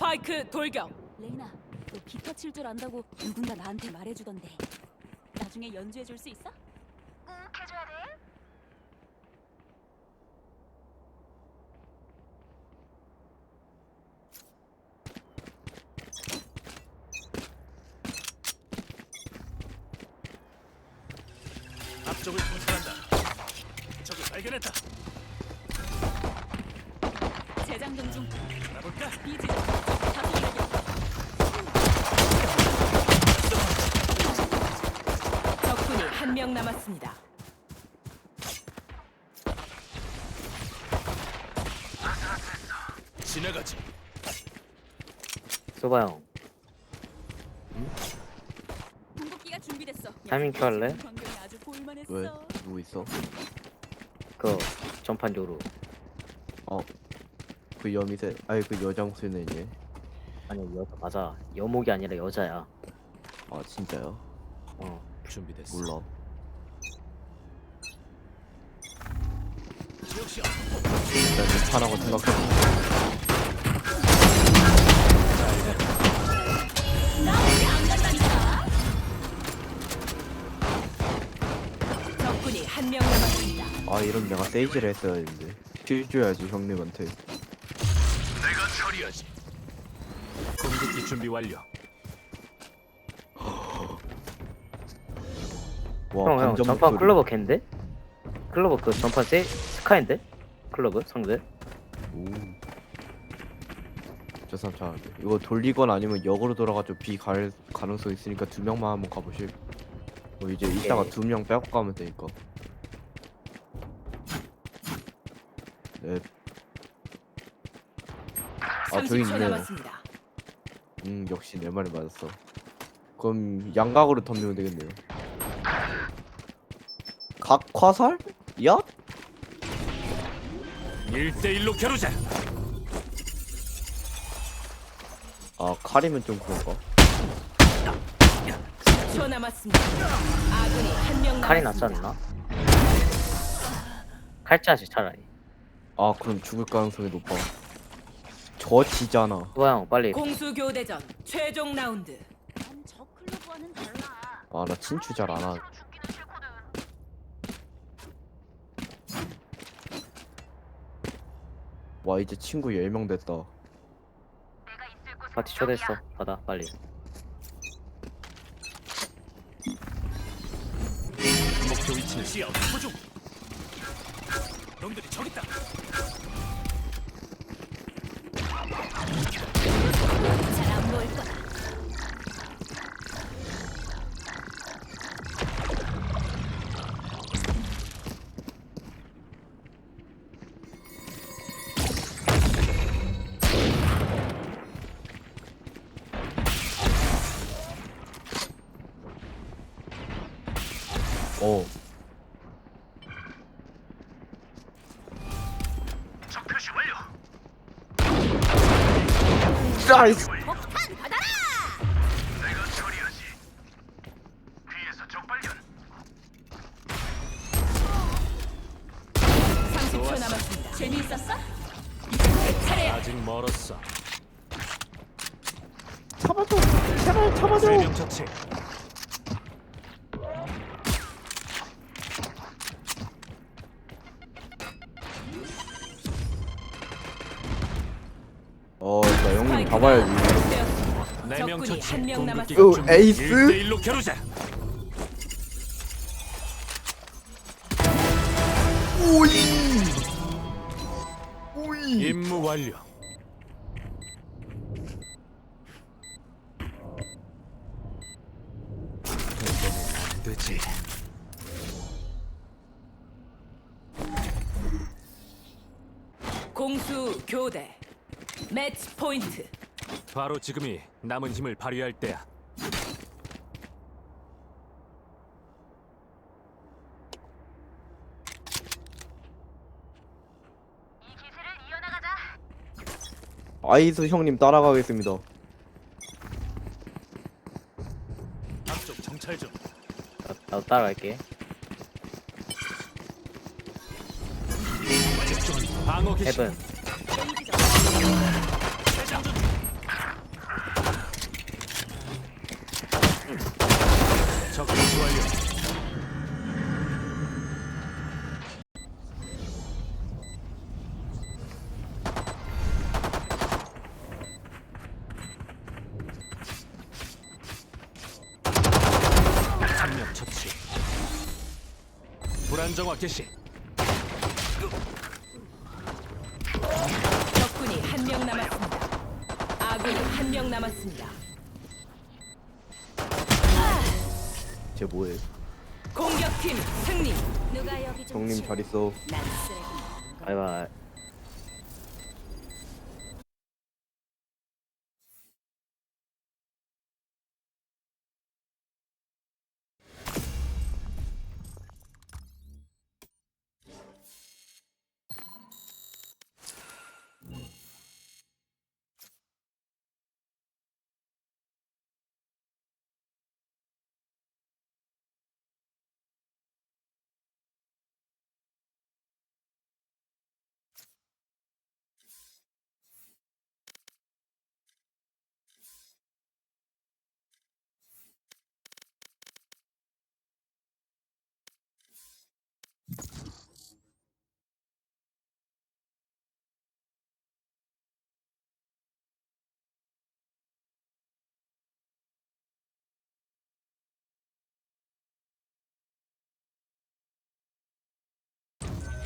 스파이크 돌격. 레이나, 너 기타 칠 줄 안다고 누군가 나한테 말해주던데. 나중에 연주해 줄 수 있어? 꼭 해줘야 돼. 앞쪽을 통찰한다. 적을 발견했다. 재장전 중. 알아볼까? 비지. 다수 발견. 적군이 한 명 남았습니다. 지나가지. 소바 형 궁극기가 준비됐어. 타이밍 켜 할래? 광경이 아주 볼만했어. 왜? 누구 있어? 그 전판 요루 그 여미새 아니 그 목소리 내니 아니 여자 맞아 여목이 아니라 여자야 아 진짜요? 어 준비됐어. 몰라. 일단 괜찮다고 생각해 적군이 한 명 남았습니다. 아 이런 내가 세이지를 했어야 했는데 킬 줘야지 형님한테 처리하지. 공격기 준비 완료. 와 형형 전판 목소리. 클로버 캔데? 클로버 그 전판 세 스카인데? 클로버 상대? 오. 저 사람 잘하는데 이거 돌리건 아니면 역으로 돌아가지고 B 갈 가능성 있으니까 두 명만 한번 가보실 어, 이제 이따가. 두 명 빼고 가면 되니까 네, 아, 저기 30초 있네요. 남았습니다. 음 역시 내 말이 맞았어 그럼 양각으로 덤비면 되겠네요 각 화살? 야? 1대1로 겨루자. 아 칼이면 좀 그런가? 10초 남았습니다. 아군이 한명 남았습니다. 칼이 낫지 않나? 칼자지 차라리 아 그럼 죽을 가능성이 높아 저 지잖아 소바 형 빨리 공수 교대전 최종 라운드. 난저 클로버와는 달라. 아 나 친추 잘 안 하. 서로 죽기는 싫거든. 와 이제 친구 10명 됐다 내가 있을 곳은 파티 초대했어 여기야. 받아 빨리 목표 위치는 시야 확보 중. 놈들이 저기 있다. 잘안 보일 거다. 나 한명 공격기 남았습니다. 오, 준비. 에이스? 1대1로 겨루자. 임무 완료. 안 되지. 공수 교대 매치 포인트. 바로 지금이 남은 힘을 발휘할 때야. 이 기세를 이어나가자. 아이스 형님 따라가겠습니다 앞쪽 정찰 중. 나, 나도 따라갈게 집중. 방어 개시. 헤븐 재장전. 적 배치 완료. 한명 처치. 불안정화 개시. 적군이 한 명 남았습니다. 아군이 한 명 남았습니다. 쟤 뭐해? 공격팀 승리. 누가 여기 좀 형님 치워. 잘 있어. 난 쓰레기. 바이바이.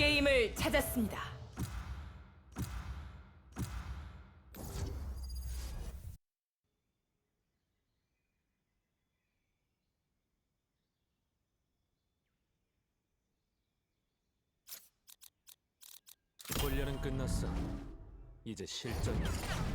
게임을 찾았습니다. 훈련은 끝났어. 이제 실전이야.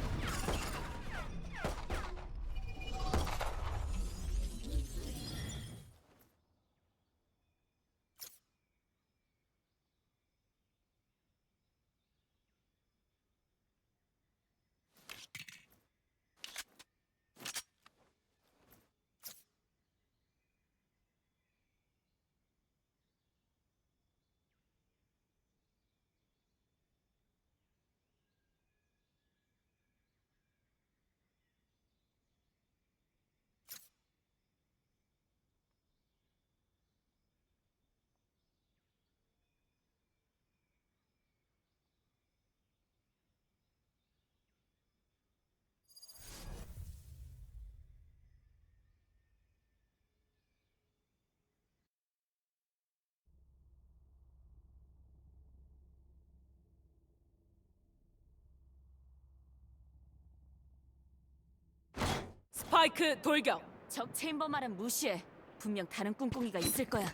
스파이크 돌격. 적 체인버 말은 무시해. 분명 다른 꿍꿍이가 있을 거야.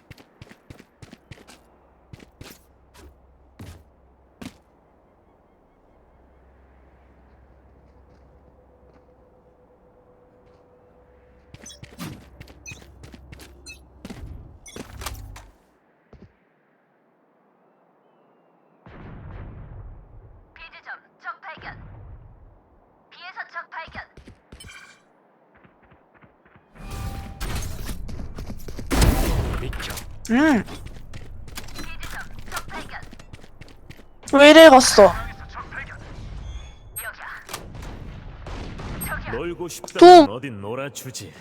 비지점 적 발견. 비에서 적 발견. 비켜. 음. 왜 이래 갔어? 놀고 싶다면 동! 어딘 놀아주지.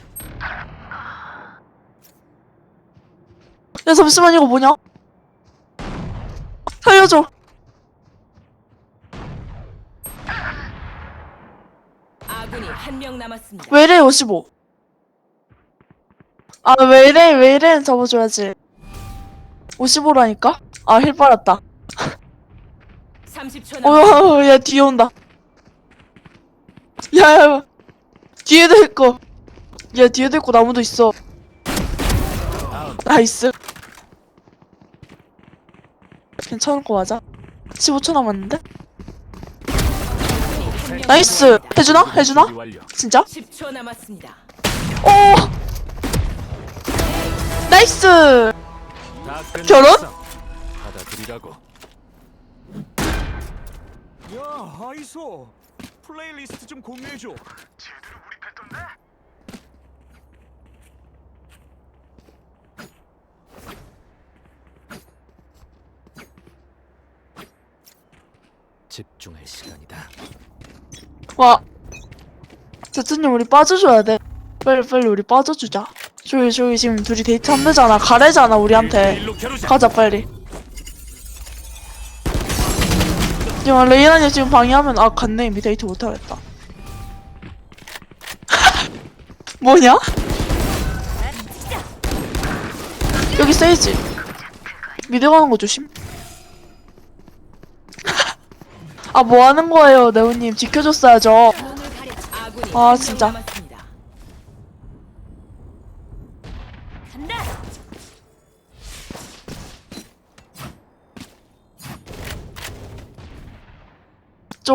야, 잠시만, 이거 뭐냐? 살려줘. 아군이 한 명 남았습니다. 왜 이래, 55. 아, 왜 이래, 왜 이래, 잡아줘야지. 55라니까? 아, 힐 빨았다. 30초 남았습니다. 어, 야, 뒤에 온다. 야, 야, 뒤에도 있고. 야, 뒤에도 있고, 나무도 있어. 나이스. 괜찮을 거 맞아? 15초 남았는데? 나이스! 해주나? 해주나? 진짜? 10초 남았습니다. 오! 나이스! 다 끝났어. 결혼? 받아들이라고. 야, 아이소. 플레이리스트 좀 공유해줘. 집중할 시간이다. 와. 대트님, 우리 빠져줘야 돼. 빨리, 빨리, 우리 빠져주자. 저기 저기 지금 둘이 데이트 한대잖아. 가래잖아 우리한테. 가자 빨리. 지금 레이나님 지금 방해하면 아 갔네. 이미 데이트 못하겠다. 뭐냐? 여기 세이지. 미드 가는 거 조심. 아 뭐 하는 거예요 네오님? 지켜줬어야죠. 아, 진짜. 남았습니다. 간다.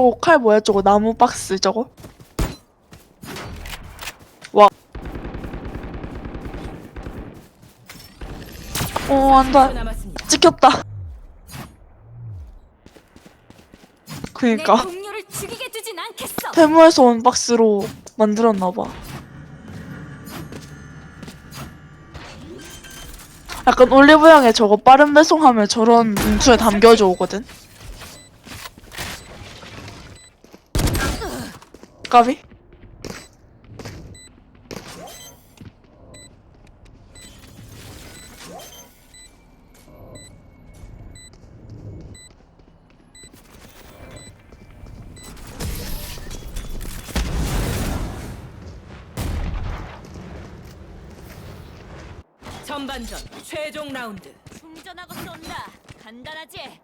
저거 칼 뭐야 저거 나무 박스 저거 와 어, 안돼. 10초 남았습니다. 찍혔다. 내 그니까. 동료를 죽이게 두진 않겠어. 테무에서 온 박스로 만들었나 봐. 약간 올리브영에 저거 빠른 배송하면 저런 봉투에 담겨져 오거든. 까비? 전반전 최종 라운드. 충전하고 쏜다. 간단하지?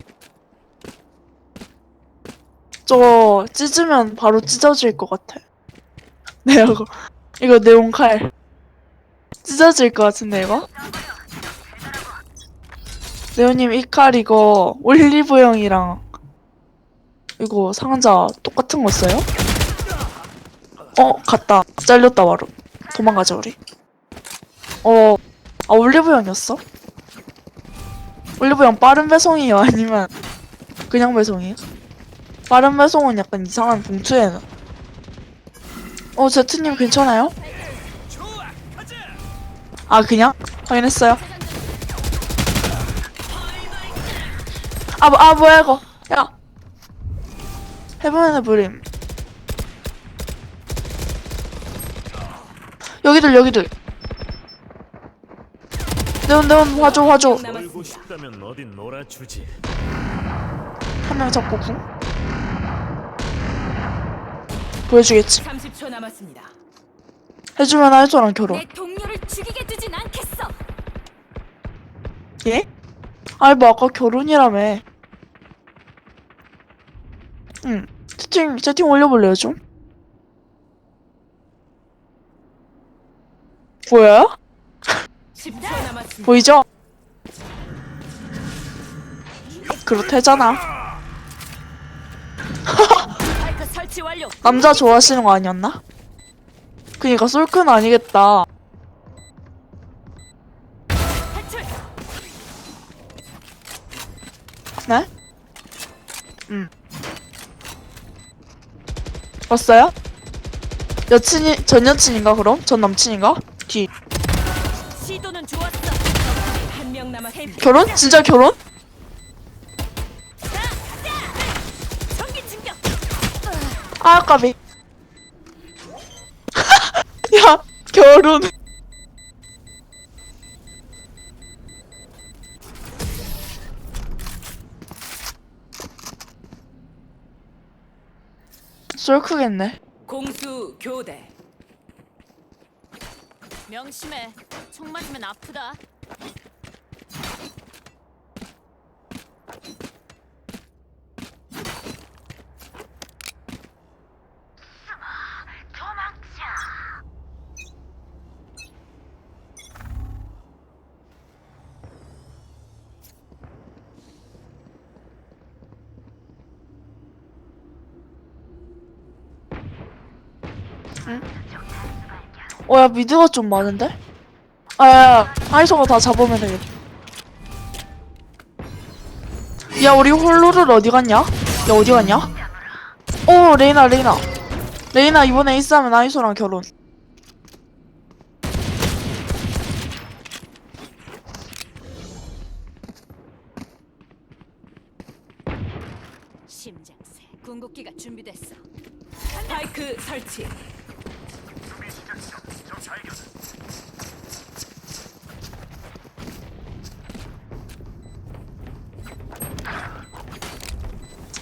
저거 찢으면 바로 찢어질 것 같아. 네, 이거, 이거 네온칼. 찢어질 것 같은데, 이거? 네오님, 이 칼 이거 올리브영이랑 이거 상자 똑같은 거 써요? 어, 갔다. 잘렸다, 바로. 도망가자, 우리. 어, 아, 올리브영이었어? 올리브영 빠른 배송이에요? 아니면 그냥 배송이에요? 빠른 배송은 약간 이상한 봉투에는. 어, 제트님 괜찮아요? 아, 그냥? 확인했어요. 아, 뭐, 아, 뭐야, 이거. 야. 해보면 해버림. 여기들, 여기들. 네온, 네온, 봐줘, 봐줘. 한명. 한명 잡고 궁. 보여주겠지. 30초 남았습니다. 해주면 알토랑 결혼. 내 동료를 죽이게 두진 않겠어. 예? 아니 뭐 아까 결혼이라며 응 채팅 채팅 올려볼래요 좀? 보여요? 10초 남았습니다. 보이죠? 그렇대잖아 설치 완료. 남자 좋아하시는 거 아니었나? 그니까 솔크는 아니겠다 탈출. 네? 응 봤어요? 여친이 전 여친인가 그럼? 전 남친인가? 뒤 시도는 좋았어. 한명 남았습니다. 결혼? 진짜 결혼? 아 까비 야 결혼 쏠 크겠네 공수 교대. 명심해. 총 맞으면 아프다. 어 야 미드가 좀 많은데? 아야 아이소가 다 잡으면 되겠다 야 우리 홀로를 어디 갔냐? 야 어디 갔냐? 오 레이나 레이나 레이나 이번에 에이스하면 아이소랑 결혼 준비됐어. 스파이크 설치.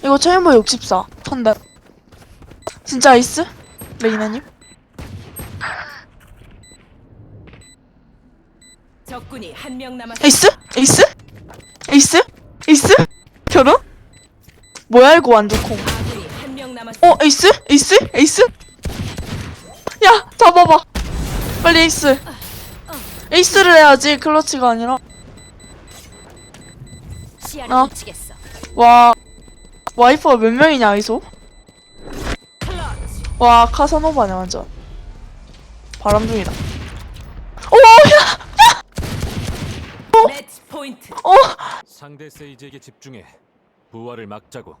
이거 체인버 64. 한대. 진짜 아이스? 레이나님? 적군이 한 명 남았습니다. 에이스? 에이스? 에이스? 에이스? 결혼? 뭐야 이거 완전 콩. 아군이 한 명 남았습니다. 어 에이스? 에이스? 에이스? 야 잡아봐. 빨리 에이스. 에이스를 해야지 클러치가 아니라. 시야를 어. 와 와이퍼가 몇 명이냐 이소? 와 카사노바네 완전. 바람둥이다. 오 야! 매치 포인트. 어! 상대 세이지에게 집중해. 부활을 막자고.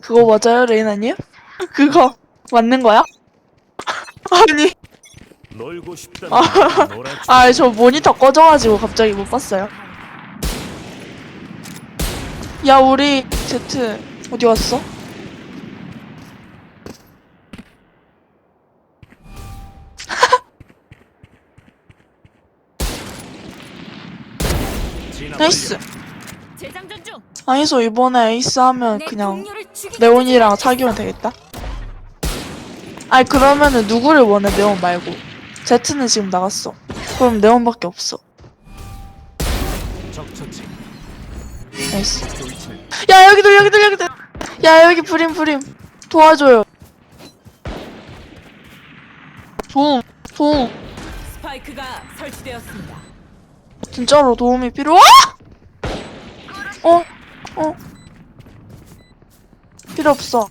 그거 맞아요 레이나님? 그거 맞는 거야? 아니 놀고 싶다면 놀아주지. 아저 모니터 꺼져가지고 갑자기 못 봤어요. 야 우리 제트 어디 갔어? 나이스. 아니서 이번에 에이스 하면 내 그냥 네온이랑 사귀면 되겠다. 아니 그러면은 누구를 원해 네온 말고 제트는 지금 나갔어. 그럼 네온밖에 없어. 나이스. 야 여기도 여기도 여기도. 야 여기 브림 브림 도와줘요. 도움 도움. 스파이크가 설치되었습니다. 진짜로 도움이 필요? 와! 어? 어? 필요 없어.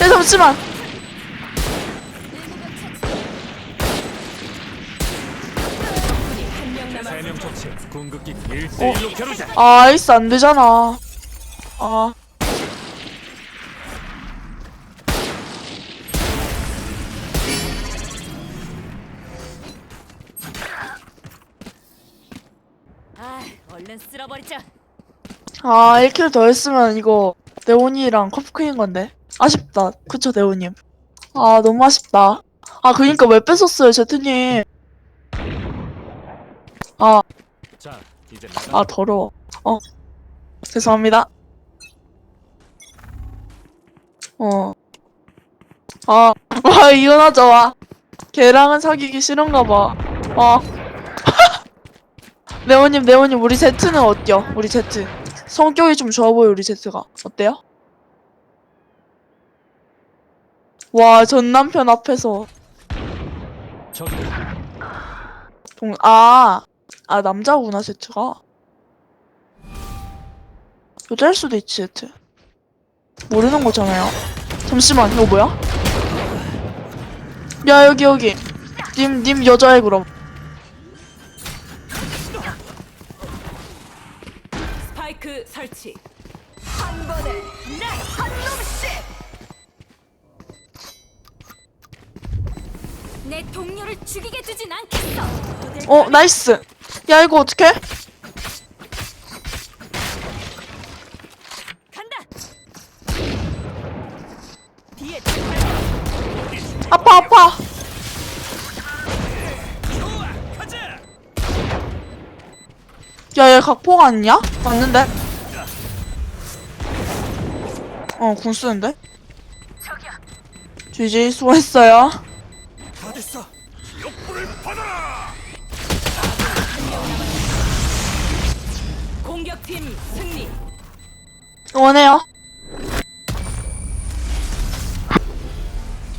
야 잠시만. 세명 처치. 궁극기 1대1로 겨루자. 아 아이스 안 되잖아. 아. 아, 얼른 쓸어버리자. 아 1킬 더 했으면 이거 네온이랑 커프크인 건데. 아쉽다. 그쵸 네온님. 아 너무 아쉽다. 아 그니까 왜 뺏었어요 제트님. 아. 아 더러워. 어. 죄송합니다. 어. 아, 와 이건 하자 와. 걔랑은 사귀기 싫은가 봐. 와. 네오님 네오님 우리 제트는 어때요? 우리 제트. 성격이 좀 좋아 보여 우리 제트가. 어때요? 와 전 남편 앞에서. 동, 아, 아, 남자구나, 제트가. 여자일 수도 있지, 제트. 모르는 거잖아요. 잠시만, 이거 뭐야? 야, 여기, 여기. 님, 님 여자애, 그럼. 스파이크 설치. 내 동료를 죽이게 두진 않겠어. 어, 나이스. 야, 이거 어떡해? 간다. 뒤에 아파, 아파. 야, 얘 각포 아니냐? 맞는데? 어, 궁 쓰는데? 저기요. GG, 수고했어요. 원해요.